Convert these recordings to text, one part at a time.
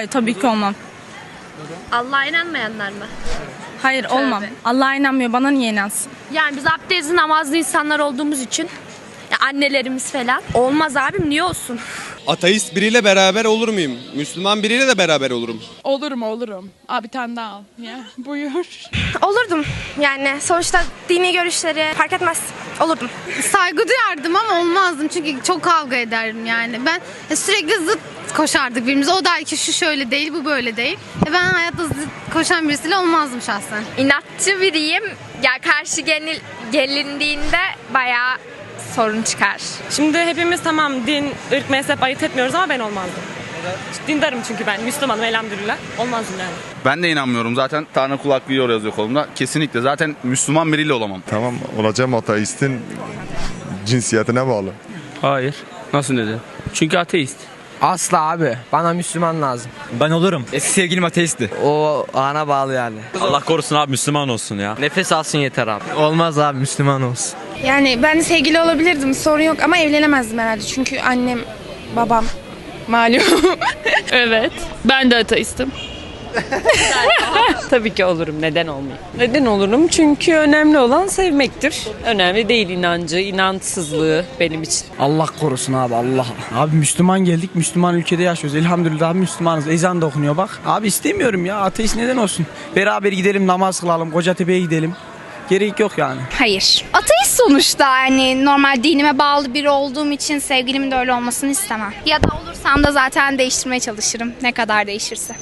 Hayır tabii ki olmam. Allah'a inanmayanlar mı? Hayır olmam. Allah'a inanmıyor. Bana niye inansın? Yani biz abdestli namazlı insanlar olduğumuz için ya annelerimiz falan. Olmaz abim niye olsun? Ateist biriyle beraber olur muyum? Müslüman biriyle de beraber olurum. Olurum olurum. Abi bir tane daha al. Ya, buyur. Olurdum. Yani sonuçta dini görüşleri fark etmez. Olurdum. Saygı duyardım ama olmazdım çünkü çok kavga ederdim yani. Ben sürekli zıt koşardık birbirimize. O der ki şu şöyle değil, bu böyle değil. E ben hayatta zıt koşan birisiyle olmazdım şahsen. İnatçı biriyim. Ya karşı genil, gelindiğinde bayağı sorun çıkar. Şimdi hepimiz tamam din, ırk, mezhep ayırt etmiyoruz ama ben olmazdım. Dindarım çünkü ben. Müslümanım elhamdülillah. Olmazdım yani. Ben de inanmıyorum zaten Tanrı kulak duyuyor yazıyor kolumda. Kesinlikle zaten Müslüman biriyle olamam. Tamam olacağım ateistin cinsiyetine bağlı. Hayır. Nasıl neden? Çünkü ateist. Asla abi. Bana Müslüman lazım. Ben olurum. Eski sevgilim ateisti. O ana bağlı yani. Allah korusun abi Müslüman olsun ya. Nefes alsın yeter abi. Olmaz abi Müslüman olsun. Yani ben sevgili olabilirdim sorun yok ama evlenemezdim herhalde. Çünkü annem, babam malum. Evet. Ben de ateistim. Tabii ki olurum. Neden olmayayım? Neden olurum? Çünkü önemli olan sevmektir. Önemli değil inancı, inançsızlığı benim için. Allah korusun abi Allah. Abi Müslüman geldik. Müslüman ülkede yaşıyoruz. Elhamdülillah Müslümanız. Ezan da okunuyor bak. Abi istemiyorum ya. Ateist neden olsun? Beraber gidelim namaz kılalım. Kocatepe'ye gidelim. Gerek yok yani. Hayır. Ateist sonuçta yani normal dinime bağlı biri olduğum için sevgilimin de öyle olmasını istemem. Ya da olursam da zaten değiştirmeye çalışırım. Ne kadar değişirse.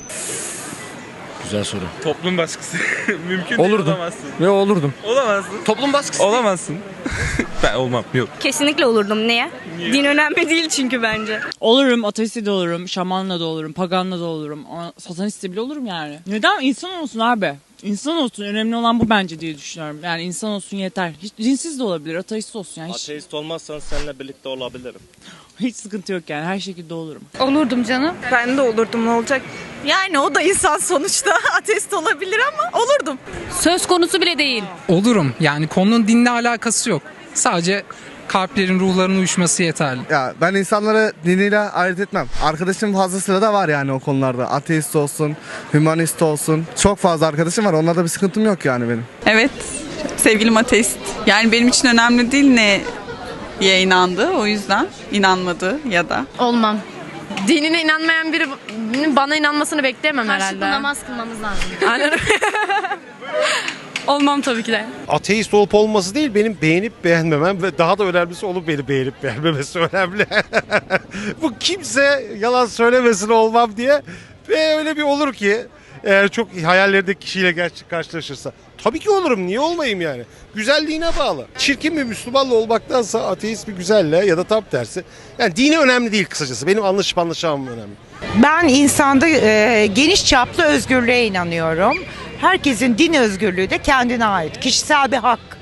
Güzel soru. Toplum baskısı. Mümkün Olurdum. olamazsın. Ve olurdum. Olamazsın. Toplum baskısı. Olamazsın. ben olmam. Yok. Kesinlikle olurdum. Niye? Din önemli değil çünkü bence. Olurum, ateist de olurum, şamanla da olurum, paganla da olurum. Ama satanist de bile olurum yani. Neden? İnsan olsun abi. İnsan olsun. Önemli olan bu bence diye düşünüyorum. Yani insan olsun yeter. Hiç dinsiz de olabilir, ateist olsun. Yani hiç, Ateist olmazsan seninle birlikte olabilirim. hiç sıkıntı yok yani. Her şekilde olurum. Olurdum canım. Ben de olurdum. Ne olacak? Yani o da insan sonuçta. Ateist olabilir ama olurdum. Söz konusu bile değil. Olurum. Yani konunun dinle alakası yok. Sadece kalplerin, ruhların uyuşması yeterli. Ya ben insanları diniyle ayırt etmem. Arkadaşım fazlasıyla da var yani o konularda. Ateist olsun, hümanist olsun. Çok fazla arkadaşım var. Onlarda bir sıkıntım yok yani benim. Evet. Sevgilim ateist. Yani benim için önemli değil ne ye inandı. O yüzden inanmadı ya da. Olmam. Dinine inanmayan birinin bana inanmasını bekleyemem Karşılıklı herhalde. namaz kılmamız lazım. Aynen. Olmam tabii ki de. Ateist olup olması değil benim beğenip beğenmemem ve daha da önemlisi olup beni beğenip beğenmemesi önemli. Bu kimse yalan söylemesin olmam diye ve öyle bir olur ki eğer çok hayallerindeki kişiyle gerçek karşılaşırsa. Tabii ki olurum. Niye olmayayım yani? Güzelliğine bağlı. Çirkin bir Müslümanla olmaktansa ateist bir güzelle ya da tam tersi. Yani dini önemli değil kısacası. Benim anlaşıp anlaşamam önemli. Ben insanda e, geniş çaplı özgürlüğe inanıyorum. Herkesin din özgürlüğü de kendine ait. Kişisel bir hak.